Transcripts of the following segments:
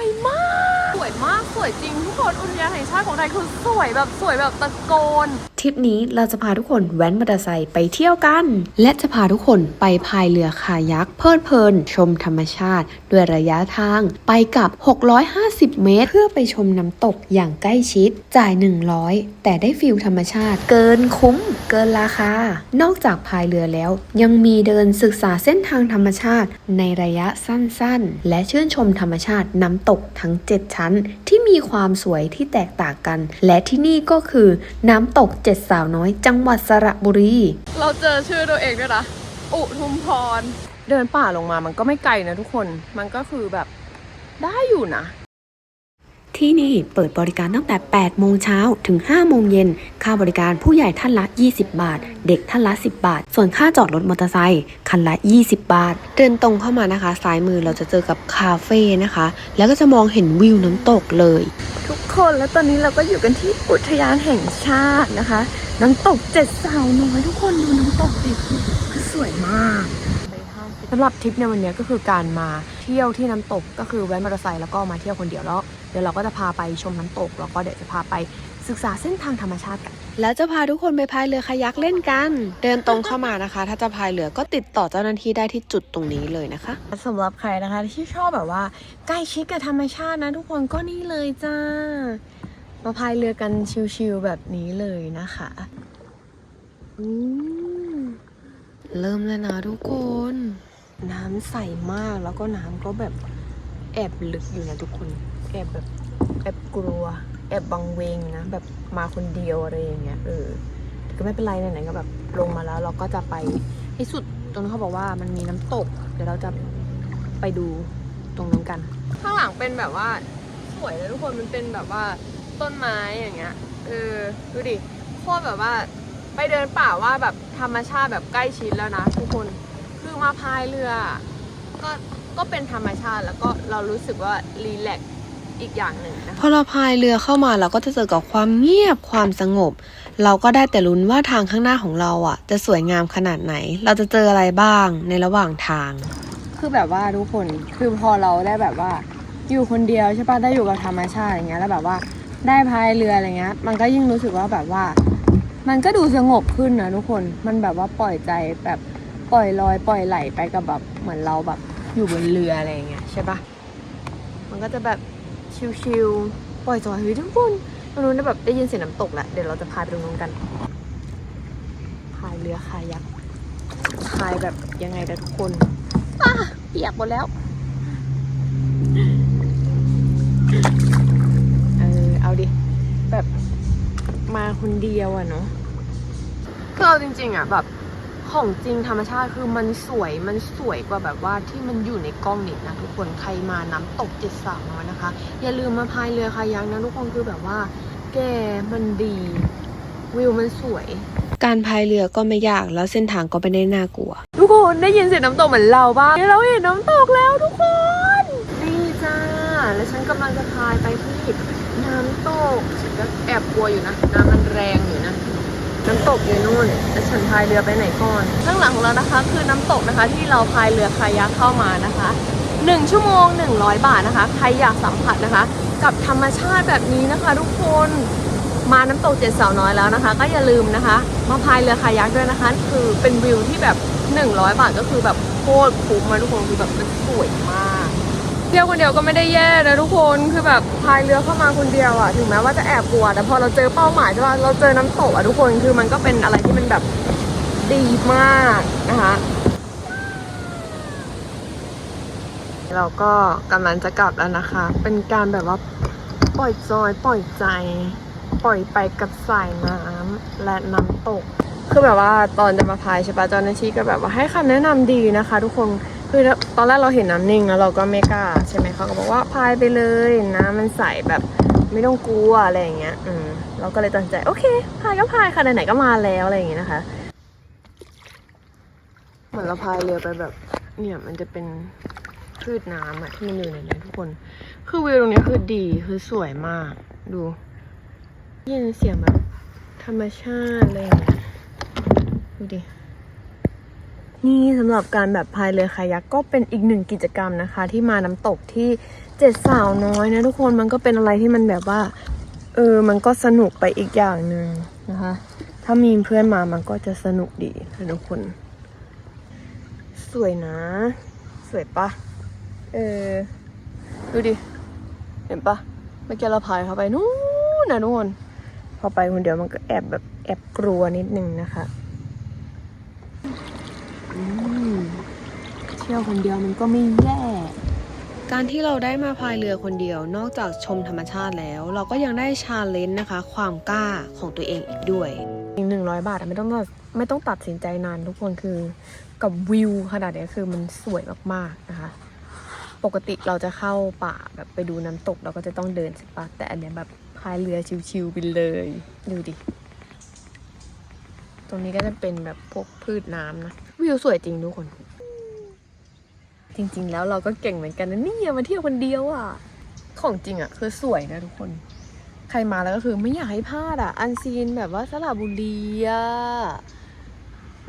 วยมาก สวยมาก สวยจริงทุกคนอุทยานแห่งชาติของไทยคือสวยแบบสวยแบบตะโกน ทริปนี้เราจะพาทุกคนแว้นมอเตอร์ไซค์ไปเที่ยวกัน และจะพาทุกคนไปพายเรือคายักเพลิดเพลิน ชมธรรมชาติ ด้วยระยะทางไปกับ 650 เมตร เพื่อไปชมน้ำตกอย่างใกล้ชิด จ่าย 100 แต่ได้ฟิลธรรมชาติ เกินคุ้ม เกินราคา นอกจากพายเรือแล้ว ยังมีเดินศึกษาเส้นทางธรรมชาติ ในระยะสั้นๆ และชื่นชมธรรมชาติน้ำตกทั้ง 7 ชั้น ที่มีความสวยที่แตกต่างกัน และที่นี่ก็คือน้ำตกเจ็ดสาวน้อย จังหวัดสระบุรี เราเจอชื่อตัวเองด้วยนะ อุทุมพร เดินป่าลงมามันก็ไม่ไกลนะทุกคน มันก็คือแบบได้อยู่นะ ที่นี่เปิดบริการตั้งแต่ 8 โมงเช้าถึง 5 โมงเย็น ค่าบริการผู้ใหญ่ท่านละ 20 บาท เด็กท่านละ 10 บาท ส่วนค่าจอดรถมอเตอร์ไซค์คันละ 20 บาท เดินตรงเข้ามานะคะ ซ้ายมือเราจะเจอกับคาเฟ่นะคะ แล้วก็จะมองเห็นวิวน้ำตกเลย ทุกคนแล้วตอนนี้เราก็อยู่กันที่อุทยานแห่งชาตินะคะ น้ำตกเจ็ดสาวน้อยทุกคนดูน้ำตกดิคือสวยมากสำหรับทริปในวันนี้ก็คือการมาเที่ยวที่น้ำตกก็คือแว้นมอเตอร์ไซค์แล้วก็มาเที่ยวคนเดียวแล้ว เดี๋ยวเราก็จะพาไปชมน้ำตก แล้วก็เดี๋ยวจะพาไปศึกษาเส้นทางธรรมชาติกัน แล้วจะพาทุกคนไปพายเรือคายักเล่นกัน เดินตรงเข้ามานะคะ ถ้าจะพายเรือก็ติดต่อเจ้าหน้าที่ได้ที่จุดตรงนี้เลยนะคะสำหรับใครนะคะที่ชอบแบบว่าใกล้ชิดกับธรรมชาตินะทุกคนก็นี่เลยจ้ามาพายเรือกันชิลๆแบบนี้เลยนะคะอืมเริ่มแล้วนะทุกคน น้ำใสมากแล้วก็น้ำก็แบบแอบลึกอยู่นะทุกคน แอบแบบแอบกลัว แอบบังเวงนะแบบมาคนเดียวอะไรอย่างเงี้ยเออแต่ก็ไม่เป็นไรไหนๆก็แบบลงมาแล้วเราก็จะไปให้สุดตรงนั้นเขาบอกว่ามันมีน้ำตก เดี๋ยวเราจะไปดูตรงนั้นกัน ข้างหลังเป็นแบบว่าสวยเลยทุกคนมันเป็นแบบว่าต้นไม้อย่างเงี้ยเออดูดิโคตรแบบว่าไปเดินป่าว่าแบบธรรมชาติแบบใกล้ชิดแล้วนะ ทุกคนคือมาพายเรือ ก็ก็เป็นธรรมชาติแล้วก็เรารู้สึกว่ารีแลกซ์ อีกอย่างหนึ่งนะคะพอเราพายเรือเข้ามาเราก็จะเจอกับความเงียบความสงบ เราก็ได้แต่ลุ้นว่าทางข้างหน้าของเราอะ จะสวยงามขนาดไหน เราจะเจออะไรบ้างในระหว่างทาง คือแบบว่าทุกคนคือพอเราได้แบบว่า อยู่คนเดียวใช่ปะได้อยู่กับธรรมชาติอย่างเงี้ยแล้วแบบว่าได้พายเรืออะไรเงี้ย มันก็ยิ่งรู้สึกว่าแบบว่า มันก็ดูสงบขึ้นนะทุกคนมันแบบว่าปล่อยใจแบบปล่อยลอยปล่อยไหลไปกับแบบเหมือนเราแบบอยู่บนเรืออะไรอย่างเงี้ยใช่ปะมันก็จะแบบ ชิลๆปล่อยจอยเฮ้ยทุกคนตรงนู้นนะแบบได้ยินเสียงน้ำตกแหละเดี๋ยวเราจะพาไปตรงนู้นกันพายเรือคายักพายแบบยังไงนะทุกคนเปียกหมดแล้ว เออ เอาดิ แบบมาคนเดียวอะเนาะคือเอาจริงๆอะแบบ ของจริงธรรมชาติคือมันสวยมันสวยกว่าแบบว่าที่มันอยู่ในกล้องนี่นะทุกคนใครมาน้ำตกเจ็ดสาวน้อยนะคะ อย่าลืมมาพายเรือคายักนะทุกคนคือแบบว่า แกมันดีวิวมันสวย การพายเรือก็ไม่ยากแล้วเส้นทางก็ไม่ได้น่ากลัว ทุกคนได้ยินเสียงน้ำตกเหมือนเราบ้างเราเห็นน้ำตกแล้วทุกคน นี่จ้า แล้วฉันกำลังจะพายไปที่น้ำตก ฉันก็แอบกลัวอยู่นะ น้ำมันแรงอยู่นะ น้ำตกอยู่นู่นแล้วฉันพายเรือไปไหนก่อนข้างหลังของเรานะคะ คือน้ำตกนะคะ ที่เราพายเรือคายักเข้ามานะคะ 1 ชั่วโมง 100 บาทนะคะ ใครอยากสัมผัสนะคะ กับธรรมชาติแบบนี้นะคะ ทุกคนมาน้ำตกเจ็ดสาวน้อยแล้วนะคะ ก็อย่าลืมนะคะ มาพายเรือคายักด้วยนะคะ คือเป็นวิวที่แบบ 100 บาทก็คือแบบโคตรคุ้มมาทุกคนคือแบบมันสวยมาก เที่ยวคนเดียวก็ไม่ได้แย่นะทุกคนคือแบบพายเรือเข้ามาคนเดียวอะถึงแม้ว่าจะแอบกลัว แต่พอเราเจอเป้าหมายใช่ป่ะเราเจอน้ำตกอะทุกคนคือมันก็เป็นอะไรที่มันแบบดีมากนะคะเราก็กำลังจะกลับแล้วนะคะ เป็นการแบบว่าปล่อยจอยปล่อยใจ ปล่อยไปกับสายน้ำและน้ำตก คือแบบว่าตอนจะมาพายใช่ปะเจ้าหน้าที่ก็แบบว่าให้คำแนะนำดีนะคะ ทุกคน คือตอนแรกเราเห็นน้ำนิ่งแล้วเราก็ไม่กล้าใช่ไหมเขาก็บอกว่าพายไปเลยน้ำมันใสแบบไม่ต้องกลัวอะไรอย่างเงี้ย อืมเราก็เลยตัดใจโอเคพายก็พายค่ะไหนๆก็มาแล้วอะไรอย่างเงี้ยนะคะ เหมือนเราพายเรือไปแบบ เนี่ยมันจะเป็นคลืดน้ำอะที่มันอยู่ในนั้นทุกคน คือวิวตรงนี้คือดีคือสวยมาก ดูยินเสียงแบบธรรมชาติอะไรอย่างเงี้ยดูดิ นี่สำหรับการแบบพายเรือคายักก็เป็นอีกหนึ่งกิจกรรมนะคะ ที่มาน้ำตกที่เจ็ดสาวน้อยนะทุกคนมันก็เป็นอะไรที่มันแบบว่าเออมันก็สนุกไปอีกอย่างหนึ่งนะคะ ถ้ามีเพื่อนมามันก็จะสนุกดีนะทุกคน สวยนะ สวยปะเออดูดิ เห็นปะเมื่อกี้เราพายเข้าไปนู้นนะทุกคนพอไปคนเดียวมันก็แอบแบบแอบกลัวนิดนึงนะคะ เที่ยวคนเดียวมันก็ไม่แย่ การที่เราได้มาพายเรือคนเดียวนอกจากชมธรรมชาติแล้ว เราก็ยังได้ชาเลนจ์นะคะ ความกล้าของตัวเองอีกด้วยอีกหนึ่งร้อยบาทอะไม่ต้องตัดไม่ต้องตัดสินใจนานทุกคนคือกับวิวขนาดเนี้ยคือมันสวยมากๆนะคะ ปกติเราจะเข้าป่าแบบไปดูน้ำตกเราก็จะต้องเดินใช่ปะแต่อันเนี้ยแบบพายเรือชิวๆไปเลย ดูดิ ตรงนี้ก็จะเป็นแบบพวกพืชน้ำนะ วิวสวยจริงทุกคน จริงๆ แล้วเราก็เก่งเหมือนกันนะเนี่ยมาเที่ยวคนเดียวอะ ของจริงอะ คือสวยนะทุกคน ใครมาแล้วก็คือไม่อยากให้พลาดอะ อันซีนแบบว่าสระบุรีอะ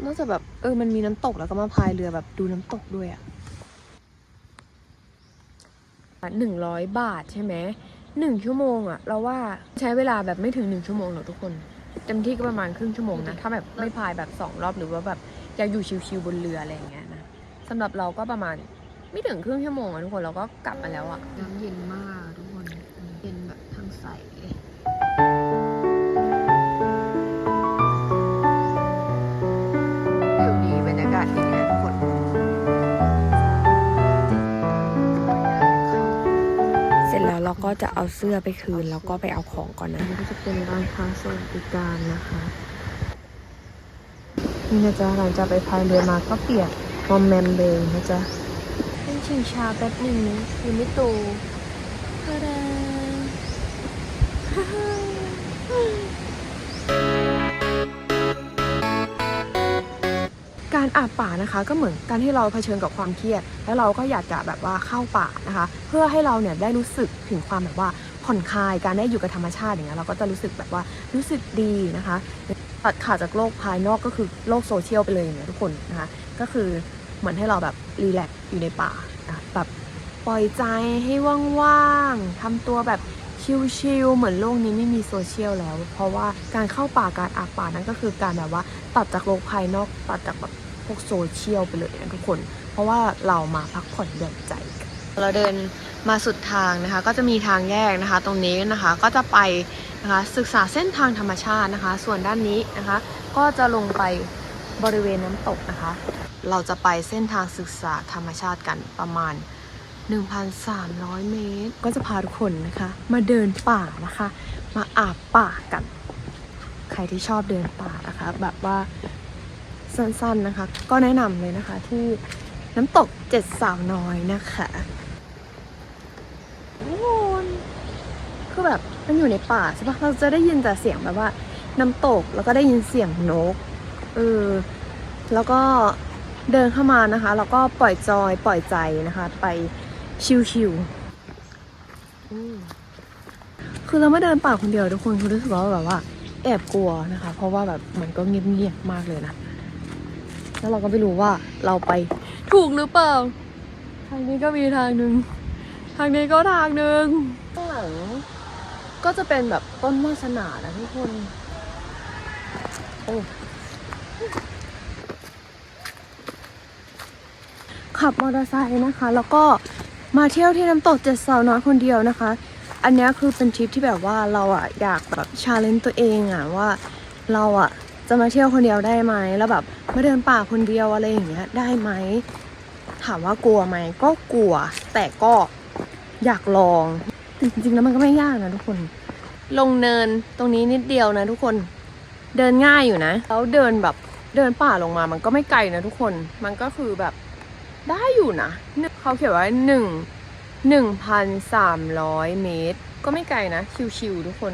นอกจากแบบเออมันมีน้ำตกแล้วก็มาพายเรือแบบดูน้ำตกด้วยอะหนึ่งร้อยบาทใช่ไหมหนึ่งชั่วโมงอะ เราว่าใช้เวลาแบบไม่ถึงหนึ่งชั่วโมงหรอกทุกคน เต็มที่ก็ประมาณครึ่งชั่วโมงนะ ถ้าแบบไม่พายแบบสองรอบหรือว่าแบบอยากอยู่ชิวๆบนเรืออะไรอย่างเงี้ยนะสำหรับเราก็ประมาณไม่ถึงครึ่งชั่วโมงอะทุกคนเราก็กลับมาแล้วอะน้ำเย็นมากทุกคนเย็นแบบทั้งใส เสร็จแล้วเราก็จะเอาเสื้อไปคืน แล้วก็ไปเอาของก่อนอันนะนี้ก็จะเป็นร้านค้าสวัสดิการนะคะนี่นะจ๊ะหลังจากไปพายเรือมาก็เปียกมอมแมมเลยนะจ๊ะเล่นชิงชาแป๊บหนึ่งนะยังไม่โตตาดา การอาบป่านะคะ ก็เหมือนการที่เราเผชิญกับความเครียด แล้วเราก็อยากจะแบบว่าเข้าป่านะคะ เพื่อให้เราเนี่ยได้รู้สึกถึงความแบบว่าผ่อนคลายการได้อยู่กับธรรมชาติอย่างเงี้ยเราก็จะรู้สึกแบบว่ารู้สึกดีนะคะตัดขาดจากโลกภายนอกก็คือโลกโซเชียลไปเลยเนี่ยทุกคนนะคะก็คือเหมือนให้เราแบบรีแลกซ์อยู่ในป่านะแบบปล่อยใจให้ว่างๆทำตัวแบบชิลๆเหมือนโลกนี้ไม่มีโซเชียลแล้ว เพราะว่าการเข้าป่าการอาบป่านั้นก็คือการแบบว่าตัดจากโลกภายนอกตัดจากแบบ วกโซเชียลไปเลยนะทุกคน เพราะว่าเรามาพักผ่อนหย่อนใจกันเราเดินมาสุดทางนะคะ ก็จะมีทางแยกนะคะ ตรงนี้นะคะก็จะไปนะคะศึกษาเส้นทางธรรมชาตินะคะ ส่วนด้านนี้นะคะ ก็จะลงไปบริเวณน้ำตกนะคะ เราจะไปเส้นทางศึกษาธรรมชาติกันประมาณ 1,300 เมตร ก็จะพาทุกคนนะคะ มาเดินป่านะคะ มาอาบป่ากัน ใครที่ชอบเดินป่านะคะ แบบว่า สั้นๆนะคะ ก็แนะนำเลยนะคะที่น้ำตกเจ็ดสาวน้อยนะคะโอ้คือแบบมันอยู่ในป่าใช่ปะเราจะได้ยินแต่เสียงแบบว่า น้ำตกแล้วก็ได้ยินเสียงนกเออแล้วก็เดินเข้ามานะคะ แล้วก็ปล่อยจอยปล่อยใจนะคะ ไปชิวๆคือเราไม่เดินป่าคนเดียวทุกคนคือรู้สึกว่าแบบว่า แอบกลัวนะคะ เพราะว่าแบบมันก็เงียบๆมากเลยนะ แล้วเราก็ไม่รู้ว่าเราไปถูกหรือเปล่า ทางนี้ก็มีทางหนึ่งทางนี้ก็ทางหนึ่งข้างหลังก็จะเป็นแบบต้นวาสนานะทุกคนโอ้ขับมอเตอร์ไซค์นะคะ แล้วก็มาเที่ยวที่น้ำตกเจ็ดสาวน้อยคนเดียวนะคะ อันนี้คือเป็นทริปที่แบบว่าเราอะอยากแบบชาเลนจ์ตัวเองอะว่าเราอะ จะมาเที่ยวคนเดียวได้ไหมแล้วแบบมาเดินป่าคนเดียวอะไรอย่างเงี้ยได้ไหมถามว่ากลัวไหมก็กลัว แต่ก็อยากลองจริงๆแล้วมันก็ไม่ยากนะทุกคน ลงเนินตรงนี้นิดเดียวนะทุกคนเดินง่ายอยู่นะแล้วเดินแบบเดินป่าลงมามันก็ไม่ไกลนะทุกคน มันก็คือแบบได้อยู่นะเขาเขียนว่าหนึ่งหนึ่งพันสามร้อยเมตร ก็ไม่ไกลนะ ชิวๆทุกคน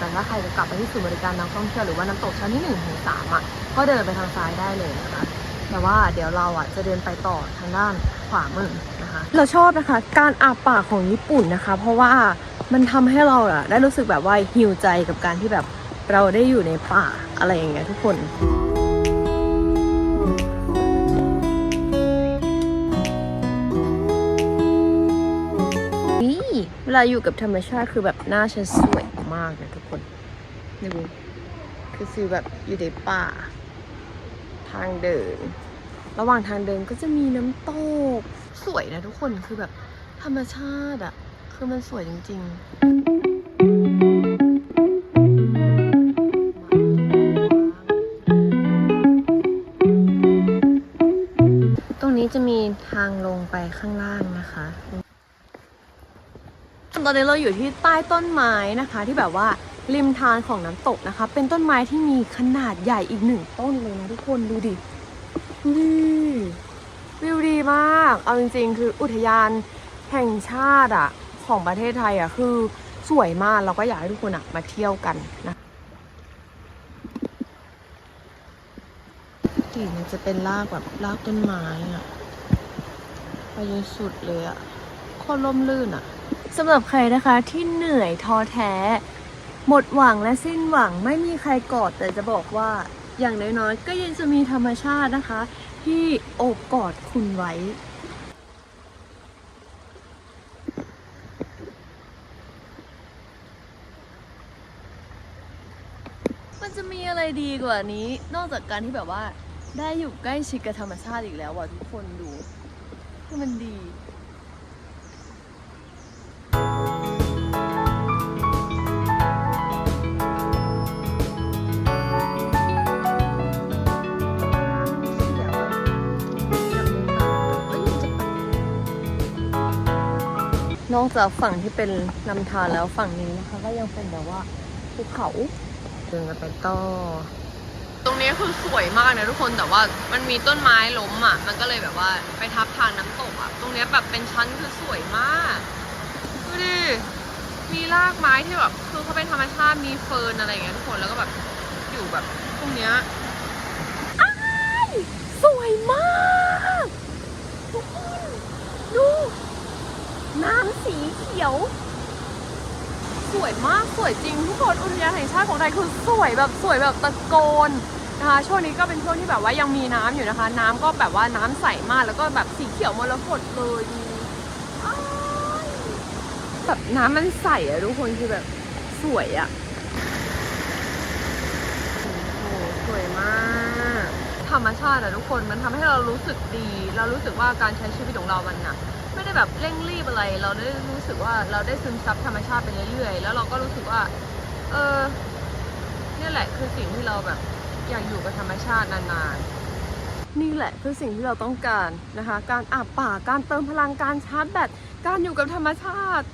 แต่ถ้าใครจะกลับไปที่ศูนย์บริการนักท่องเที่ยวหรือว่าน้ำตกชั้นที่หนึ่งถึงสามอะก็เดินไปทางซ้ายได้เลยนะคะแต่ว่าเดี๋ยวเราอะจะเดินไปต่อทางด้านขวามือนะคะเราชอบนะคะ การอาบปากของญี่ปุ่นนะคะ เพราะว่ามันทำให้เราอะได้รู้สึกแบบว่าหิวใจกับการที่แบบเราได้อยู่ในป่าอะไรอย่างเงี้ยทุกคนนี่เวลาอยู่กับธรรมชาติคือแบบหน้าฉันสวย มากนะทุกคนดูคือฟีลแบบอยู่ในป่า ทางเดิน ระหว่างทางเดินก็จะมีน้ำตก สวยนะทุกคนคือแบบธรรมชาติอะคือมันสวยจริงๆตรงนี้จะมีทางลงไปข้างล่างนะคะ อนนี้เราอยู่ที่ใต้ต้นไม้นะคะ ที่แบบว่าริมทางของน้ำตกนะคะ เป็นต้นไม้ที่มีขนาดใหญ่อีกหนึ่งต้นเลยนะทุกคนดูดิดูดิวิวดีมาก เอาจริงๆ คืออุทยานแห่งชาติอะของประเทศไทยอะคือสวยมากเราก็อยากให้ทุกคนอะมาเที่ยวกันนะกิ่งมันจะเป็นรากแบบรากต้นไม้อะไปจนสุดเลยอะโคตรล่มลื่นอะ สำหรับใครนะคะที่เหนื่อยท้อแท้ หมดหวังและสิ้นหวังไม่มีใครกอดแต่จะบอกว่าอย่างน้อยๆ ก็ยังจะมีธรรมชาตินะคะ ที่โอบกอดคุณไว้ มันจะมีอะไรดีกว่านี้ นอกจากการที่แบบว่า ได้อยู่ใกล้ชิดกับธรรมชาติอีกแล้วว่ะทุกคนดูคือมันดี นอกจากฝั่งที่เป็นลำธารแล้วฝั่งนี้นะคะ ก็ยังเป็นแบบว่าภูเขาเดินกันไปต่อ ตรงนี้คือสวยมากนะทุกคนแต่ว่ามันมีต้นไม้ล้มอะ มันก็เลยแบบว่าไปทับทางน้ำตกอะ ตรงเนี้ยแบบเป็นชั้นคือสวยมากดูดิมีรากไม้ที่แบบคือเขาเป็นธรรมชาติมีเฟิร์นอะไรอย่างเงี้ยทุกคนแล้วก็แบบอยู่แบบตรงเนี้ยอ้ายสวยมากทุกคนดู น้ำสีเขียว สวยมากสวยจริง ทุกคนอุทยานแห่งชาติของไทยคือสวยแบบสวยแบบตะโกนนะคะช่วงนี้ก็เป็นช่วงที่แบบว่ายังมีน้ำอยู่นะคะ น้ำก็แบบว่าน้ำใสมากแล้วก็แบบสีเขียวมรกตเลยดูแบบน้ำมันใสอะทุกคนคือแบบสวยอะโอ้โหสวยมาก ธรรมชาติอะทุกคนมันทำให้เรารู้สึกดี เรารู้สึกว่าการใช้ชีวิตของเรามันอะ ไม่ได้แบบเร่งรีบอะไร เราได้รู้สึกว่าเราได้ซึมซับธรรมชาติไปเรื่อยๆ แล้วเราก็รู้สึกว่า เออเนี่ยแหละคือสิ่งที่เราแบบอยากอยู่กับธรรมชาตินานๆ นี่แหละคือสิ่งที่เราต้องการนะคะ การอาบป่า การเติมพลัง การชาร์จแบต การอยู่กับธรรมชาติ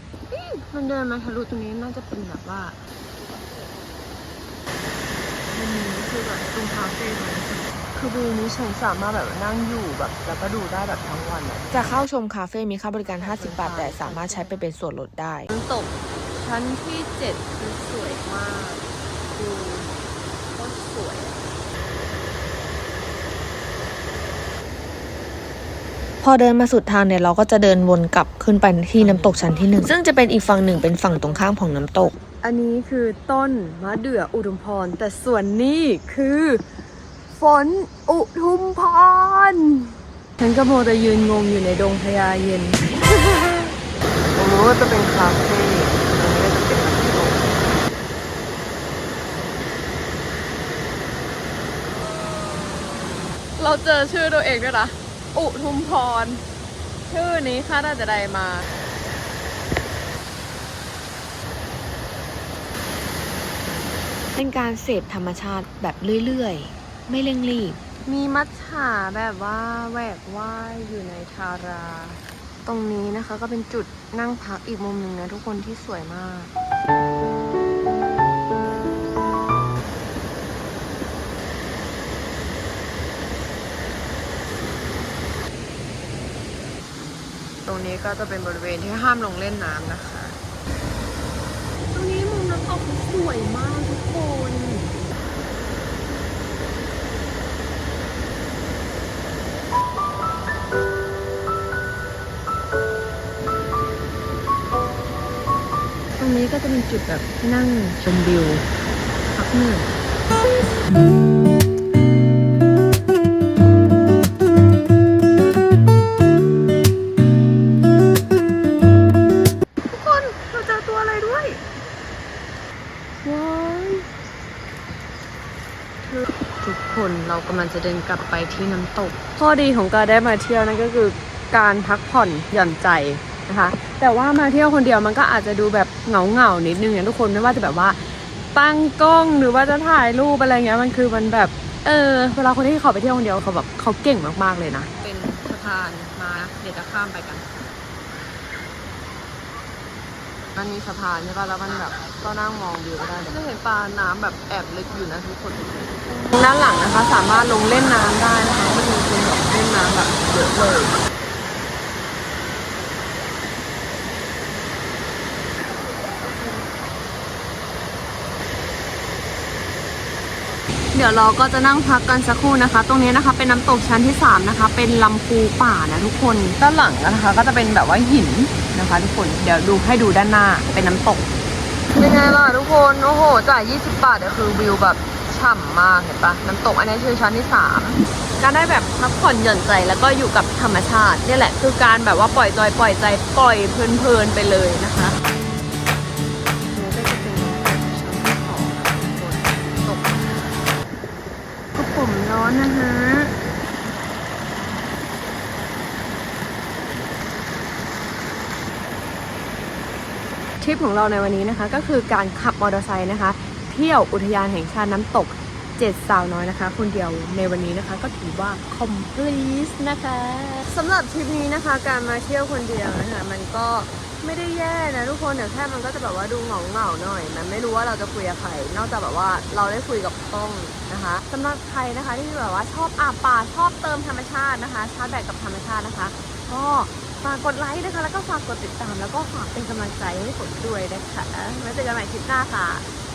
มันเดินมาทะลุตรงนี้น่าจะเป็นแบบว่ามันมีคือแบบตรงคาเฟ่ตรงนี้ คือวิวนี้ฉันสามารถแบบนั่งอยู่แบบ แล้วก็ดูได้แบบทั้งวันอะจะเข้าชมคาเฟ่มีค่าบริการ 50 บาท แต่สามารถใช้ไปเป็นส่วนลดได้น้ำตกชั้นที่เจ็ดคือสวยมาก ดูก็สวยอะพอเดินมาสุดทางเนี่ยเราก็จะเดินวนกลับขึ้นไปที่น้ำตกชั้นที่หนึ่งซึ่งจะเป็นอีกฝั่งหนึ่งเป็นฝั่งตรงข้ามของน้ำตก อันนี้คือต้นมะเดื่ออุทุมพร แต่ส่วนนี้คือ ฝนอุทุมพร ฉันก็โมวแต่ยืนงงอยู่ในดงพญาเย็นตรงนู้นก็จะเป็นคาเฟ่ตรงนี้ก็จะเป็นน้ำตกเราเจอชื่อตัวเองด้วยนะ อุทุมพร ชื่อนี้ข้าน่าจะได้มาเป็นการเสพธรรมชาติแบบเรื่อย ๆ ไม่เร่งรีบ มีมัทฉาแบบว่าแหวกว่ายอยู่ในทารา ตรงนี้นะคะก็เป็นจุดนั่งพักอีกมุมหนึ่งนะทุกคนที่สวยมากตรงนี้ก็จะเป็นบริเวณที่ห้ามลงเล่นน้ำนะคะ ตรงนี้มุมน้ำตกสวยมากทุกคนี้ก็จะเป็นจุดแบบนั่งชมวิวพักเหนื่อยทุกคนเรากำลังจะเดินกลับไปที่น้ำตก ข้อดีของการได้มาเที่ยวนั่นก็คือการพักผ่อนหย่อนใจนะคะ แต่ว่ามาเที่ยวคนเดียวมันก็อาจจะดูแบบ เหงาเหงานิดนึงนะทุกคนไม่ว่าจะแบบว่า ตั้งกล้องหรือว่าจะถ่ายรูปอะไรเงี้ยมันคือมันแบบ เออเวลาคนที่เขาไปเที่ยวคนเดียวเขาแบบเขาเก่งมากๆเลยนะ เป็นสะพานมาเดี๋ยวจะข้ามไปกัน มันมีสะพานใช่ป่ะแล้วมันแบบก็นั่งมองวิวก็ได้จะเห็นปลาน้ำแบบแอบลึกอยู่นะทุกคนด้านหลังนะคะ สามารถลงเล่นน้ำได้นะคะมันมีคนแบบเล่นน้ำแบบเยอะเลย เดี๋ยวเราก็จะนั่งพักกันสักครู่นะคะ ตรงนี้นะคะเป็นน้ำตกชั้นที่ 3 นะคะ เป็นลำพูป่านะทุกคนด้านหลังนะคะ ก็จะเป็นแบบว่าหินนะคะ ทุกคนเดี๋ยวดูให้ดูด้านหน้าเป็นน้ำตกเป็นไงล่ะทุกคนโอ้โหจ่าย 20 บาทเนี่ยคือวิวแบบฉ่ำมากเห็นปะน้ำตกอันนี้คือชั้นที่3การได้แบบพักผ่อนหย่อนใจแล้วก็อยู่กับธรรมชาตินี่แหละคือการแบบว่าปล่อยจอยปล่อยใจปล่อยเพลินๆไปเลยนะคะ ทริปของเราในวันนี้นะคะ ก็คือการขับมอเตอร์ไซค์นะคะ เที่ยวอุทยานแห่งชาติน้ำตกเจ็ดสาวน้อยนะคะ คนเดียวในวันนี้นะคะก็ถือว่า complete นะคะสำหรับทริปนี้นะคะ การมาเที่ยวคนเดียวนะคะมันก็ไม่ได้แย่นะทุกคนแต่แค่มันก็จะแบบว่าดูเหงาเหงาหน่อย มันไม่รู้ว่าเราจะคุยกับใครนอกจากแบบว่าเราได้คุยกับกล้องนะคะสำหรับใครนะคะที่แบบว่าชอบอาบป่าชอบเติมธรรมชาตินะคะชาร์จแบตกับธรรมชาตินะคะ ก็ ฝากกดไลค์นะคะ แล้วก็ฝากกดติดตาม แล้วก็ฝากเป็นกำลังใจให้ผมด้วยนะคะไว้เจอกันใหม่คลิปหน้าค่ะ